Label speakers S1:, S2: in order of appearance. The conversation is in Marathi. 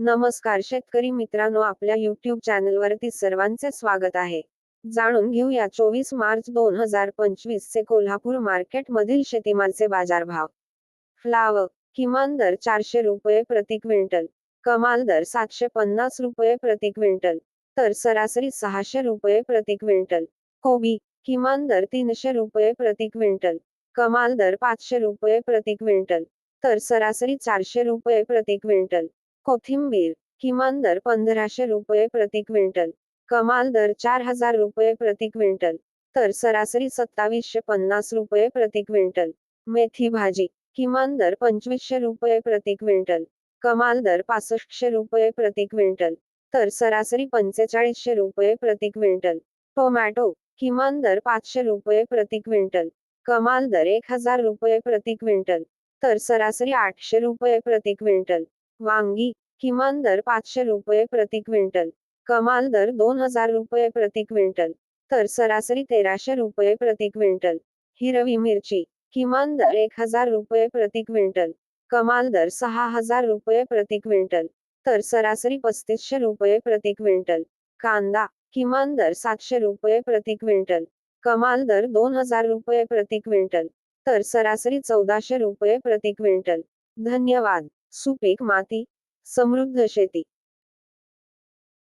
S1: नमस्कार शेतकरी मित्रांनो आपल्या युट्यूब चॅनलवरती सर्वांचे स्वागत आहे. जाणून घेऊया चोवीस मार्च दोन हजार पंचवीस चे कोल्हापूर मार्केट मधील शेतीमालचे बाजारभाव. फ्लाव किमान दर चारशे रुपये प्रति क्विंटल कमाल दर सातशे पन्नास रुपये प्रति क्विंटल तर सरासरी सहाशे रुपये प्रति क्विंटल. कोबी किमान दर तीनशे रुपये प्रति क्विंटल कमाल दर पाचशे रुपये प्रति क्विंटल तर सरासरी चारशे रुपये प्रति क्विंटल. कोथिंबीर किमान दर पंधराशे रुपये प्रति क्विंटल. कमाल दर चार हजार रुपये प्रति क्विंटल. तर सरासरी सत्तावीसशे पन्नास रुपये प्रति क्विंटल. मेथी भाजी किमान दर पंचवीसशे रुपये प्रति क्विंटल. कमाल दर पासष्टशे रुपये प्रति क्विंटल. तर सरासरी पंचेचाळीसशे रुपये प्रति क्विंटल. टोमॅटो किमान दर पाचशे रुपये प्रति क्विंटल. कमाल दर एक हजार रुपये प्रति क्विंटल. तर सरासरी आठशे रुपये प्रति क्विंटल. वांगी किमान दर पाचशे रुपये प्रति क्विंटल. कमाल दर दोन हजार रुपये प्रति क्विंटल. तर सरासरी तेराशे रुपये प्रति क्विंटल. हिरवी मिरची किमान दर एक हजार रुपये प्रति क्विंटल. कमाल दर सहा हजार रुपये प्रति क्विंटल. तर सरासरी पस्तीसशे रुपये प्रति क्विंटल. कांदा किमान दर सातशे रुपये प्रति क्विंटल. कमाल दर दोन हजार रुपये प्रति क्विंटल. तर सरासरी चौदाशे रुपये प्रति क्विंटल. धन्यवाद. સુપીક માતી સમૃદ્ધ શેતી